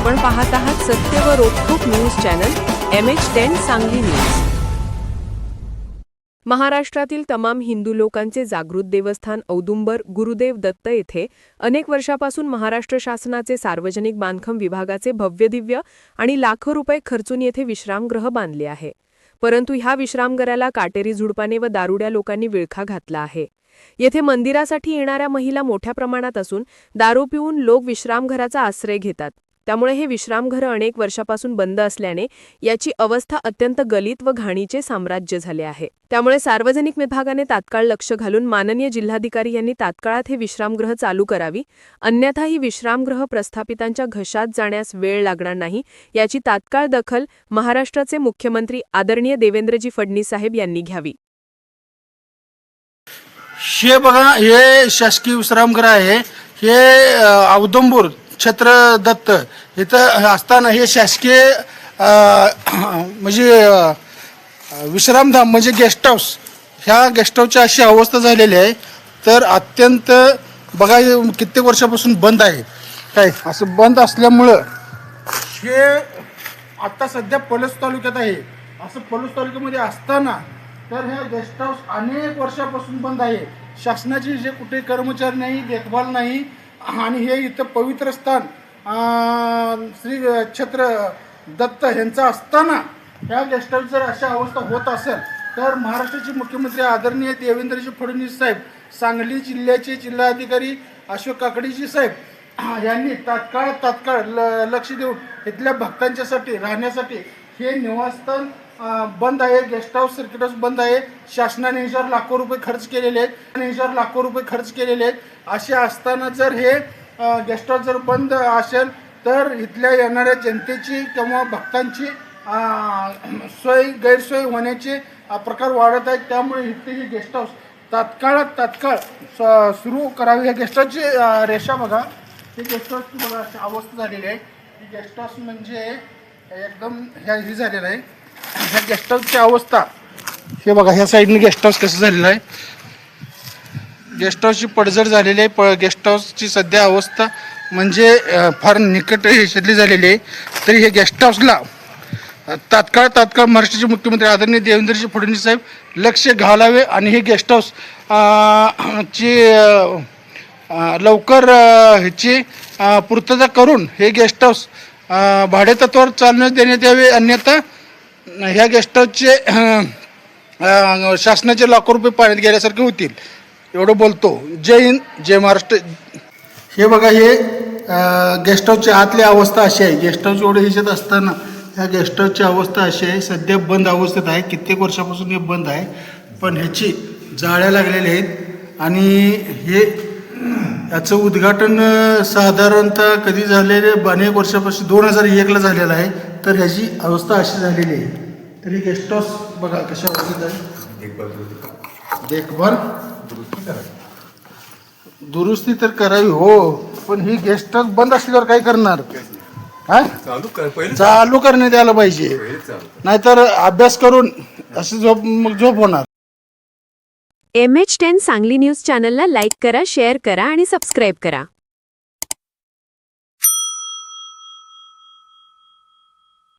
आपण पाहत आहात सत्य व रोखोक news channel M H ten Sangli news. महाराष्ट्रातील तमाम हिंदू लोकांचे जागृत देवस्थान औदुंबर गुरुदेव दत्त येथे अनेक वर्षापासून महाराष्ट्र शासनाचे सार्वजनिक बांधकाम विभागाचे भव्यदिव्य आणि लाखो रुपये खर्चून येथे विश्रामगृह बांधले आहे. परंतु ह्या विश्रामगराला काटेरी झुडपाने व दारुड्या लोकांनी विळखा घातला आहे. येथे मंदिरासाठी येणाऱ्या महिला मोठ्या प्रमाणात असून दारू पिऊन लोक विश्रामघराचा आश्रय घेतात. त्यामुळे हे विश्रामघर अनेक वर्षापासून बंद असल्याने याची अवस्था अत्यंत गलित व घाणीचे साम्राज्य झाले आहे. त्यामुळे सार्वजनिक विभागाने तात्काळ लक्ष घालून माननीय जिल्हाधिकारी यांनी तात्काळात हे विश्रामगृह चालू करावी. अन्यथा ही विश्रामगृह प्रस्थापितांच्या घशात जाण्यास वेळ लागणार नाही. याची तात्काळ दखल महाराष्ट्राचे मुख्यमंत्री आदरणीय देवेंद्रजी फडणवीस साहेब यांनी घ्यावी. हे बघा हे शासकीय विश्रामगृह आहे. हे अ, औदुंबूर छत्र दत्त इथं असताना हे शासकीय म्हणजे विश्रामधाम म्हणजे गेस्ट हाऊस ह्या गेस्ट हाऊसची अशी अवस्था झालेली आहे. तर अत्यंत बघा कित्येक वर्षापासून बंद आहे. काय? असं बंद असल्यामुळं हे आता सध्या पलस तालुक्यात आहे. असं पलूस तालुक्यामध्ये असताना तर ह्या गेस्ट हाऊस अनेक वर्षापासून बंद आहे. शासनाचे जे कुठे कर्मचारी नाही देखभाल नाही आणि हे इथं पवित्र स्थान श्री छत्र दत्त ह्यांचं असताना ह्या गेस्ट हाऊस जर अशा अवस्था होत असेल तर महाराष्ट्राचे मुख्यमंत्री आदरणीय देवेंद्रजी फडणवीस साहेब सांगली जिल्ह्याचे जिल्हाधिकारी अशोक काकडीजी साहेब यांनी तात्काळ तात्काळ ल लक्ष देऊन इथल्या भक्तांच्यासाठी राहण्यासाठी हे निवासस्थान बंद आहे गेस्ट हाऊस सर्किट हाऊस बंद आहे. शासनाने हजार लाखो रुपये खर्च केलेले आहेत. आणि लाखो रुपये खर्च केलेले आहेत. असे असताना जर हे गेस्ट हाऊस जर बंद असेल तर इथल्या येणाऱ्या जनतेची किंवा भक्तांची सोय गैरसोय होण्याचे प्रकार वाढत आहेत. त्यामुळे इथले हे गेस्ट हाऊस तात्काळात तात्काळ स- सुरू करावी. ह्या गेस्ट हाऊसची रेषा बघा. हे गेस्ट हाऊसची बघा अशी अवस्था झालेली आहे. ही गेस्ट हाऊस म्हणजे एकदम ह्या ही झालेला आहे. ह्या गेस्ट हाऊसची अवस्था. हे बघा ह्या साईडने गेस्ट हाऊस कसं झालेलं आहे. गेस्ट हाऊसची पडझड झालेली आहे. प गेस्ट हाऊसची सध्या अवस्था म्हणजे फार निकट ह्याच्यातली झालेली आहे. तरी हे गेस्ट हाऊसला तात्काळ तात्काळ महाराष्ट्राचे मुख्यमंत्री आदरणीय देवेंद्रजी फडणवीस साहेब लक्ष घालावे आणि हे गेस्ट हाऊस ची लवकर ह्याची पूर्तता करून हे गेस्ट हाऊस अं, भाडेतत्वावर चालण्यास देण्यात यावे अन्यथा ह्या गेस्ट हाऊसचे शासनाचे लाखो रुपये पाण्यात गेल्यासारखे होतील. एवढं बोलतो. जय हिंद जय महाराष्ट्र. हे बघा हे गेस्ट हाऊसची आतली अवस्था अशी आहे. गेस्ट हाऊस एवढे हिशेत असताना ह्या गेस्ट हाऊसची अवस्था अशी आहे. सध्या बंद अवस्थेत आहे. कित्येक वर्षापासून हे बंद आहे. पण ह्याची जाळ्या लागलेल्या आहेत. आणि हे याचं उद्घाटन साधारणतः कधी झालेले अनेक वर्षापासून दोन हजार एकला झालेलं आहे. तर ह्याची अवस्था अशी झालेली आहे. तर गेस्ट हाऊस बघा कशा अवस्थेत आहे देखभाल. दुरुस्ती तर करावी हो. पण ही गेस्ट हाऊस बंद असल्यावर काय करणार? हा? चालू कर पहिले चालू करण्यात यायला पाहिजे. नाहीतर अभ्यास करून असं झोप मग झोप होणार. M H ten Sangli news चॅनलला लाईक करा शेअर करा आणि सबस्क्राईब करा.